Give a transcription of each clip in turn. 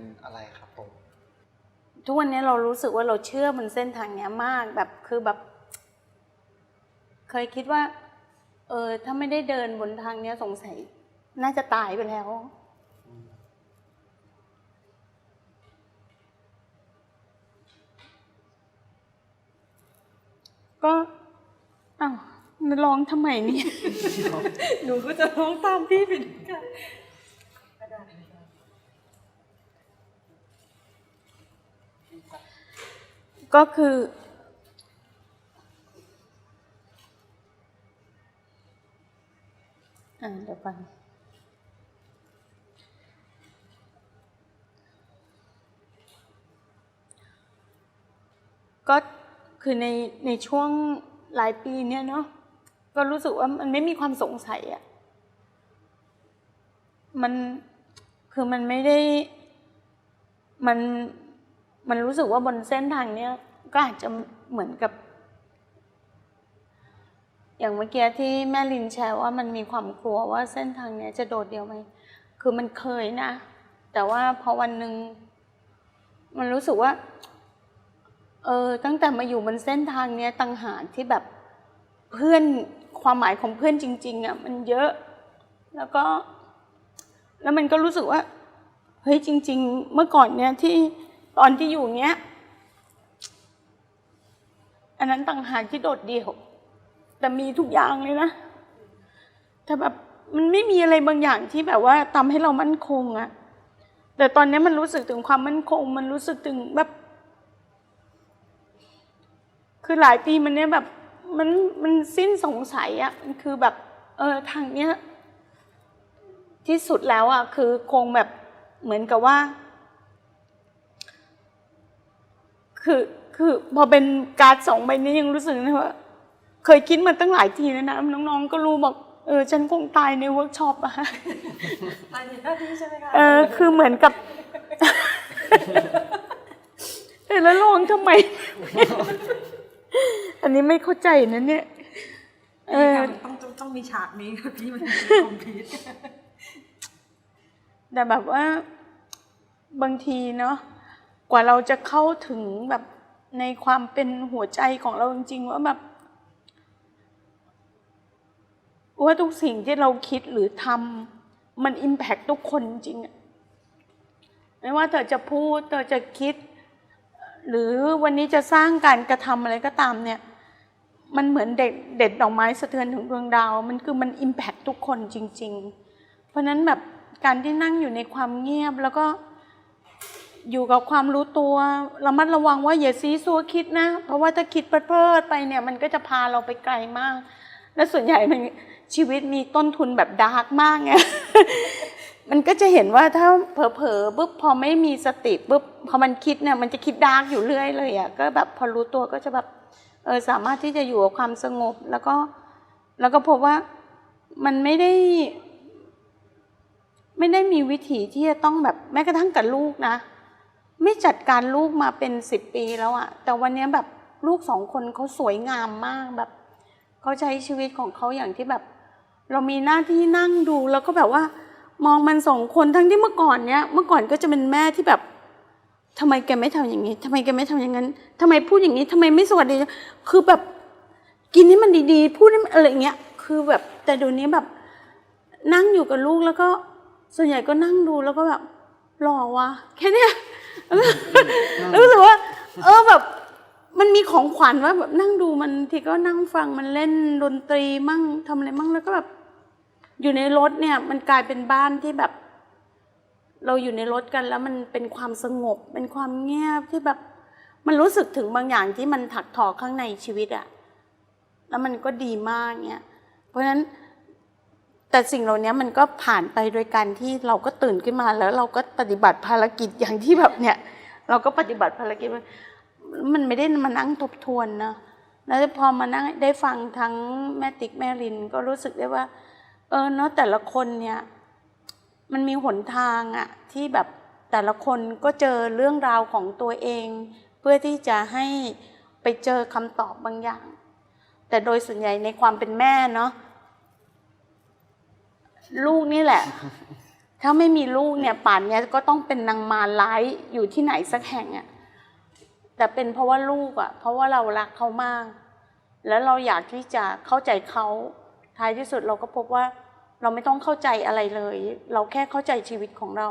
เป็นอะไรครับผม ทุกวันนี้เรารู้สึกว่าเราเชื่อบนเส้นทางเนี้ยมากแบบคือแบบ เคยคิดว่า เออถ้าไม่ได้เดินบนทางเนี้ยสงสัย น่าจะตายไปแล้ว ก็อ้าวร้องทำไมเนี่ย หนูก็จะร้องตามพี่ไปด้วยกันก็ได้ค่ะ ก็คือ อ่าเดี๋ยวฟังก็คือในในช่วงหลายปีเนี่ยเนาะก็รู้สึกว่ามันไม่มีความสงสัยอะมันคือมันไม่ได้มัน มันรู้สึกว่าบนเส้นทางเนี้ยก็อาจจะเหมือนกับ อย่างเมื่อกี้ที่แม่ลินแชร์ว่ามันมีความกลัวว่าเส้นทางเนี้ยจะโดดเดี่ยวไหมคือมันเคยนะ แต่ว่าพอวันหนึ่งมันรู้สึกว่าเออตั้งแต่มาอยู่บนเส้นทางเนี้ยต่างหากที่แบบเพื่อนความหมายของเพื่อนจริง ๆอะมันเยอะ แล้วก็ แล้วมันก็รู้สึกว่าเฮ้ยจริง ๆ เมื่อก่อนเนี้ยที่ ตอนที่อยู่เนี้ย อันนั้นต่างหากที่โดดเดี่ยว แต่มีทุกอย่างเลยนะแต่แบบมันไม่มีอะไรบางอย่างที่แบบว่าทำให้เรามั่นคงอะแต่ตอนนี้มันรู้สึกถึงความมั่นคง มันรู้สึกถึงแบบ คือหลายปีมันเนี้ยแบบมันมันสิ้นสงสัยอะมันคือแบบ เออทางเนี้ย ที่สุดแล้วอะคือคงแบบเหมือนกับว่า คือคือพอเป็นการ์ดสองใบนี้ยังรู้สึกนะว่า เคยคิดมาตั้งหลายทีแล้วนะน้องๆก็รู้บอกเออฉันคงตายในเวิร์กช็อปอะตายในหน้าที่ใช่ไหมคะเออคือเหมือนกับเออแล้วลองทำไม อันนี้ไม่เข้าใจนะเนี่ยเออต้องต้องต้องมีฉากนี้ค่ะพี่มันคอมพิวต์แต่แบบว่า บางทีเนาะ กว่าเราจะเข้าถึงแบบในความเป็นหัวใจของเราจริง ๆ ว่าแบบว่าทุกสิ่งที่เราคิดหรือทำมันอิมแพคทุกคนจริงอะไม่ว่าเธอจะพูดเธอจะคิด หรือวันนี้จะสร้างการกระทำอะไรก็ตามเนี่ย มันเหมือนเด็ดเด็ดดอกไม้สะเทือนถึงดวงดาว มันคือมันอิมแพคทุกคนจริง ๆ เพราะฉะนั้นแบบการที่นั่งอยู่ในความเงียบแล้วก็ อยู่กับความรู้ตัวระมัดระวังว่าอย่าซีซัวคิดนะ เพราะว่าถ้าคิดเพลิดไปเนี่ยมันก็จะพาเราไปไกลมาก และส่วนใหญ่มันชีวิตมีต้นทุนแบบดาร์กมากไงมันก็จะเห็นว่าถ้าเผลอๆปุ๊บพอไม่มีสติปุ๊บพอมันคิดเนี่ยมันจะคิดดาร์กอยู่เรื่อยเลยอะก็แบบพอรู้ตัวก็จะแบบเออสามารถที่จะอยู่กับความสงบ แล้วก็แล้วก็พบว่ามันไม่ได้ ไม่ได้มีวิธีที่จะต้องแบบแม้กระทั่งกับลูกนะ ไม่จัดการลูกมาเป็นสิบปีแล้วอะแต่วันนี้แบบลูกสองคนเขาสวยงามมากแบบเขาใช้ชีวิตของเขาอย่างที่แบบ เรามีหน้าที่นั่งดูแล้วก็แบบว่า มองมันสองคนทั้งที่เมื่อก่อนเนี้ยเมื่อก่อนก็จะเป็นแม่ที่แบบทำไมแกไม่ทำอย่างนี้ทำไมแกไม่ทำอย่างนั้นทำไมพูดอย่างนี้ทำไมไม่สวัสดี คือแบบกินให้มันดีๆ พูดให้อะไรเงี้ย คือแบบแต่เดี๋ยวนี้แบบ นั่งอยู่กับลูกแล้วก็ส่วนใหญ่ก็นั่งดูแล้วก็แบบหล่อวะแค่เนี้ย รู้สึกว่า เออแบบ มันมีของขวัญว่าแบบนั่งดูมันทีก็นั่งฟังมันเล่นดนตรีมั่งทำอะไรมั่งแล้วก็แบบ อยู่ในรถเนี่ย มันกลายเป็นบ้านที่แบบ เราอยู่ในรถกันแล้วมันเป็นความสงบ เป็นความเงียบที่แบบ มันรู้สึกถึงบางอย่างที่มันถักทอข้างในชีวิตอะแล้วมันก็ดีมากเนี่ยเพราะฉะนั้น แต่สิ่งเหล่านี้มันก็ผ่านไปโดยการที่เราก็ตื่นขึ้นมาแล้วเราก็ปฏิบัติภารกิจอย่างที่แบบเนี่ยเราก็ปฏิบัติภารกิจมันมันไม่ได้มานั่งทบทวนนะแล้วพอมานั่งได้ฟังทั้งแม่ติ๊กแม่รินก็รู้สึกได้ว่า เออเนาะแต่ละคนเนี่ยมันมีหนทางอะที่แบบแต่ละคนก็เจอเรื่องราวของตัวเอง เพื่อที่จะให้ไปเจอคำตอบบางอย่าง แต่โดยส่วนใหญ่ในความเป็นแม่เนาะ ลูกนี่แหละ ถ้าไม่มีลูกเนี่ยป่านเนี้ยก็ต้องเป็นนางมารร้ายอยู่ที่ไหนสักแห่งอะแต่เป็นเพราะว่าลูกอะเพราะว่าเรารักเขามาก แล้วเราอยากที่จะเข้าใจเขาท้ายที่สุดเราก็พบว่า เราไม่ต้องเข้าใจอะไรเลย เราแค่เข้าใจชีวิตของเรา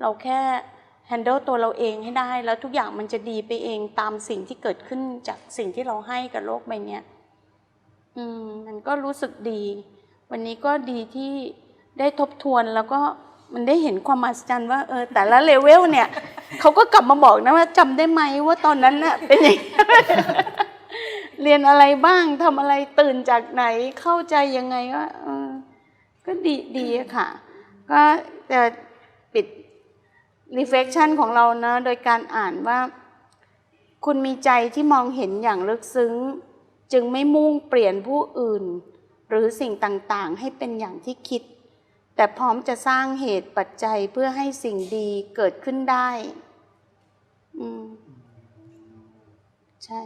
เราแค่ handle ตัวเราเองให้ได้ แล้วทุกอย่างมันจะดีไปเองตามสิ่งที่เกิดขึ้นจากสิ่งที่เราให้กับโลกใบเนี้ยอืมมันก็รู้สึกดี วันนี้ก็ดีที่ได้ทบทวนแล้วก็มันได้เห็นความมหัศจรรย์ว่าเออแต่ละเลเวลเนี่ยเขาก็กลับมาบอกนะว่าจำได้ไหมว่าตอนนั้นน่ะเป็นอย่างเรียนอะไรบ้างทำอะไรตื่นจากไหนเข้าใจยังไงก็เออก็ดีดีอะค่ะ ก็จะปิด reflection ของเรานะ โดยการอ่านว่า คุณมีใจที่มองเห็นอย่างลึกซึ้ง จึงไม่มุ่งเปลี่ยนผู้อื่น หรือสิ่งต่างๆ ให้เป็นอย่างที่คิด แต่พร้อมจะสร้างเหตุปัจจัยเพื่อให้สิ่งดีเกิดขึ้นได้ อืม ใช่